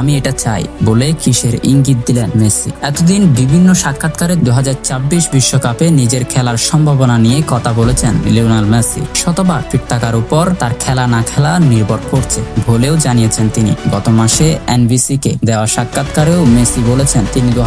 আমি এটা চাই বলে কিসের ইঙ্গিত দিলেন মেসি। এতদিন বিভিন্ন সাক্ষাৎকারে দু বিশ্বকাপে নিজের খেলার সম্ভাবনা নিয়ে কথা বলেছেন লিওনাল মেসি। শতবার ফিট থাকার উপর তার খেলা না খেলা নির্ভর করছে বলেও জানিয়েছেন তিনি। গত মাসে এনবিসি কে দেওয়া সাক্ষাৎকারেও মেসি বলেছেন তিনি দু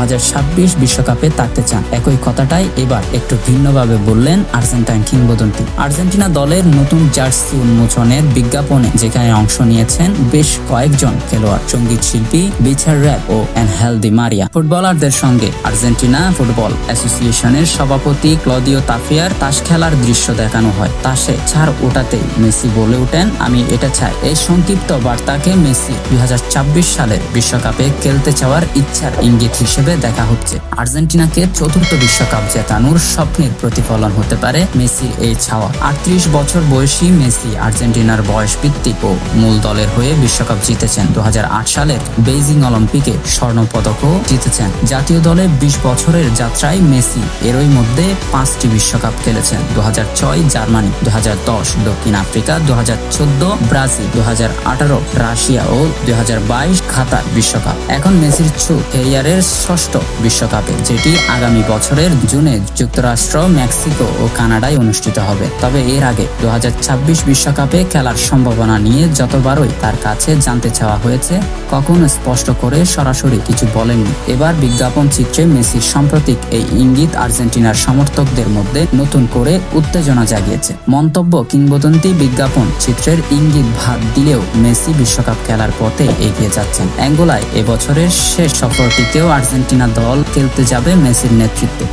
বিশ্বকাপে থাকতে চান। একই কথাটাই এবার একটু ভিন্নভাবে বললেন আর্জেন্টাইন কিংবদন্তি। আর্জেন্টিনা দলের নতুন জার্সি উন্মোচনের বিজ্ঞাপনে যেখানে অংশ নিয়েছেন বেশ কয়েকজন খেলোয়াড়। সংগীত শিল্পী বিচার র্যাপ ও অ্যানহেল দি মারিয়া। ফুটবলারদের সঙ্গে আর্জেন্টিনা ফুটবল অ্যাসোসিয়েশনের সভাপতি ক্লদিও তাফিয়ার তাস খেলার দৃশ্য দেখানো হয়। তাসে ছাড় ওটাতেই মেসি বলে ওঠেন, আমি এটা চাই। এই সংক্ষিপ্ত বার্তাকে মেসি দুই সালের বিশ্বকাপে খেলতে চাওয়ার ইচ্ছার ইঙ্গিত হিসেবে দেখা হচ্ছে। আর্জেন্টিনাকে চতুর্থ বিশ্বকাপ জেতানোর স্বপ্নের প্রতিফলন হতে পারে মেসির এই ছাওয়া। আটত্রিশ বছর বয়সী মেসি আর্জেন্টিনার বয়স ভিত্তিক ও মূল দলের হয়ে বিশ্বকাপ জিতেছেন। দু হাজার আট সালের বেইজিং অলিম্পিকে স্বর্ণ পদকও জিতেছেন। জাতীয় দলে বিশ বছরের যাত্রায় মেসি, এরই মধ্যে পাঁচটি বিশ্বকাপ খেলেছেন। দুহাজার ছয় জার্মানি, দুহাজার দশ দক্ষিণ আফ্রিকা, দুহাজার চোদ্দ ব্রাজিল, দুহাজার আঠারো রাশিয়া ও দুই খাতার বিশ্বকাপ। এখন মেসির ছু ক্যারিয়ারের ষষ্ঠ বিশ্বকাপে, যেটি আগামী বছরের জুনে যুক্তরাষ্ট্র, মেক্সিকো ও কানাডায় অনুষ্ঠিত হবে। তবে এর আগে দু বিশ্বকাপে খেলার সম্ভাবনা নিয়ে যতবারই তার কাছে জানতে চাওয়া হয়েছে কখনো স্পষ্ট করে সরাসরি কিছু বলেননি। এবার বিজ্ঞাপন চিত্রে মেসির সাম্প্রতিক এই ইঙ্গিত আর্জেন্টিনার সমর্থকদের মধ্যে নতুন করে উত্তেজনা জাগিয়েছে। মন্তব্য কিংবদন্তি বিজ্ঞাপন চিত্রের ইঙ্গিত ভাত দিলেও মেসি বিশ্বকাপ খেলার পথে এগিয়ে যাচ্ছেন। অ্যাঙ্গোলায় এবছরের শেষ সফরটিতেও আর্জেন্টিনা দল খেলতে যাবে মেসির নেতৃত্বে।